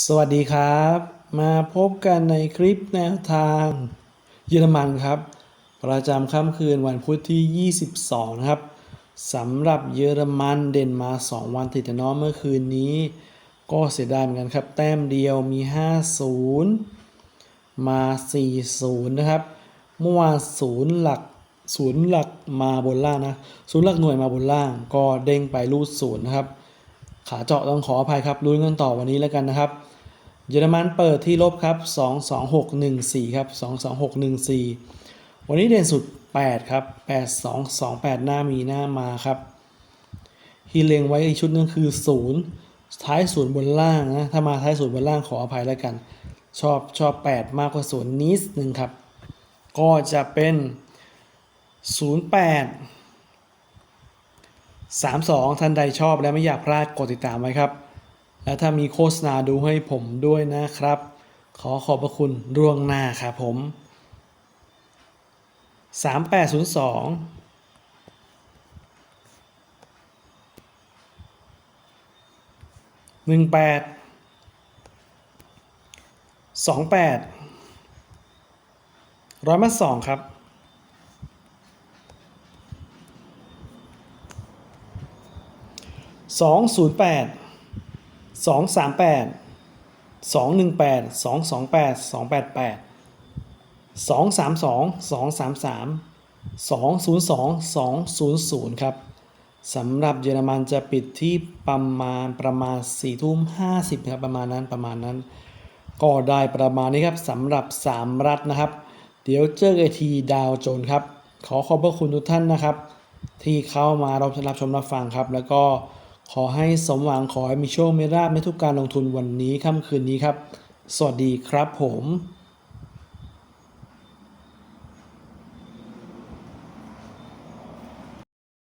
สวัสดีครับ มาพบกันในคลิปแนวทางเยอรมันครับ ประจำค่ำคืนวันพุธที่ 22 นะครับสำหรับเยอรมันเด่นมา 2 วันติดแต่น้องเมื่อคืนนี้ ก็เสียดายเหมือนกันครับ แต้มเดียวมี 50 มา 40 นะครับเมื่อวานศูนย์หลักศูนย์หลักมาบนล่างนะศูนย์หลักหน่วยมาบนล่าง ก็เด้งไปรูดศูนย์นะครับขาเจาะต้องขออภัยครับลุ้นกันต่อวันนี้แล้วกันนะครับ เยอรมันเปิดที่ลบครับ 22614 ครับ 22614 วันนี้เด่นสุด 8 ครับ 8228 หน้ามีหน้ามาครับ ฮีเลงไว้อีกชุดนึงคือ 0 ท้ายศูนย์บนล่างนะ ถ้ามาท้ายศูนย์บนล่างขออภัยแล้วกัน ชอบชอบ 8 มากกว่าศูนย์นิดนึงครับ ก็จะเป็น 08 32 ท่านใดชอบและไม่อยากพลาดกดติดตามไว้ครับ และถ้ามีโฆษณาดูให้ผมด้วยนะครับ ขอขอบพระคุณร่วงหน้าครับผม 3802หนึ่งแปดสองแปดร้อยมาสองครับสองศูนย์แปด 238 218 228 288 232 233 202 200 ครับสำหรับเยอรมันจะปิดที่ประมาณประมาณ4ทุ่ม50ครับประมาณนั้นประมาณนั้น ก็ได้ประมาณนี้ครับสำหรับ 3 รัฐนะครับ เดี๋ยวเจอกันทีดาวโจนครับ ขอขอบพระคุณทุกท่านนะครับ ที่เข้ามารับชมรับฟังครับ แล้วก็ ขอให้สมหวังขอให้มีโชคมีราบในทุกการลงทุนวันนี้ค่ำคืนนี้ครับ สวัสดีครับผม